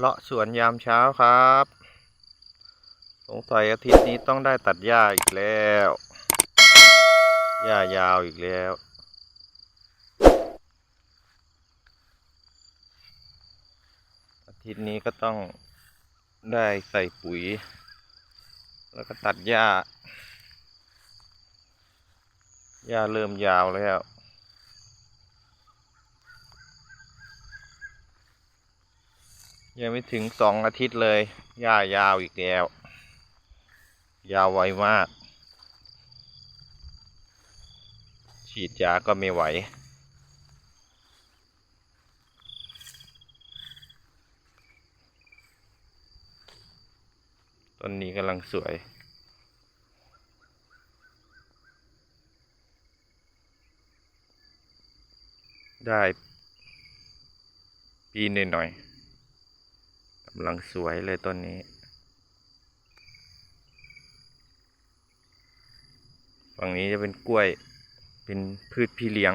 เลาะสวนยามเช้าครับ สงสัยอาทิตย์นี้ต้องได้ตัดหญ้าอีกแล้วหญ้ายาวอีกแล้ว อาทิตย์นี้ก็ต้องได้ใส่ปุ๋ย แล้วก็ตัดหญ้าหญ้าเริ่มยาวแล้ว ยังไม่ถึงสองอาทิตย์เลยหญ้ายาวอีกแล้ว ยาวไวมาก ฉีดยาก็ไม่ไหว ต้นนี้กำลังสวยได้ปีหน่อยๆำลังสวยเลยต้นนี้ ฝั่งนี้จะเป็นกล้วย เป็นพืชพี่เลี้ยง